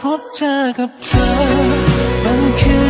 พบเจอกับเธอมันคือ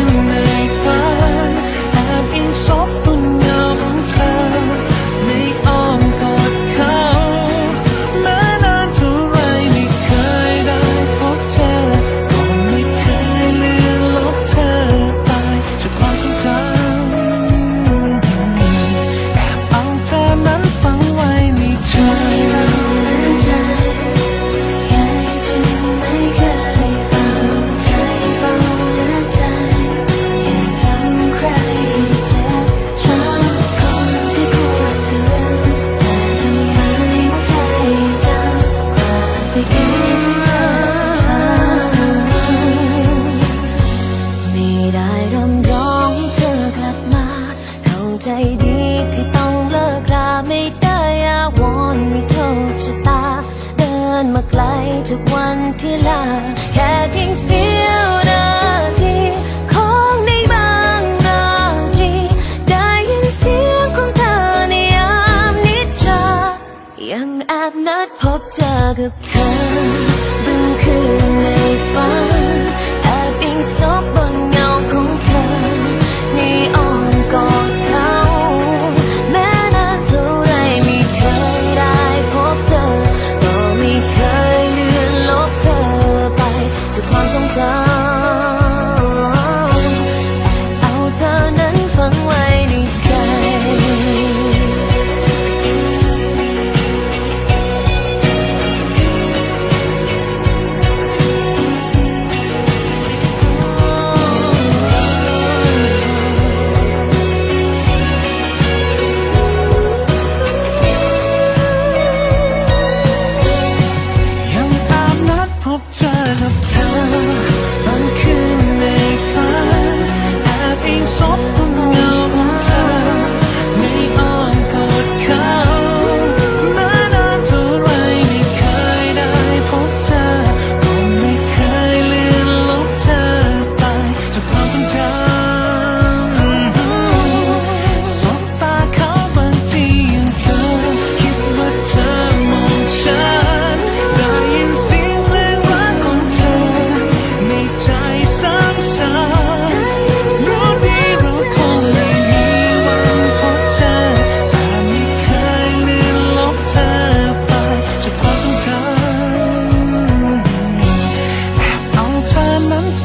ใจดีที่ต้องเลิกราไม่ได้อาวอนไม่โทษชะตา เดินมาไกลทุกวันที่ลา แค่เพียงเสียวนาทีของในบางนาตรีได้ยินเสียงของเธอในยามนิทรายังแอบนัดพบเจอกับเธอ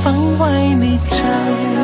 ฟั你ไ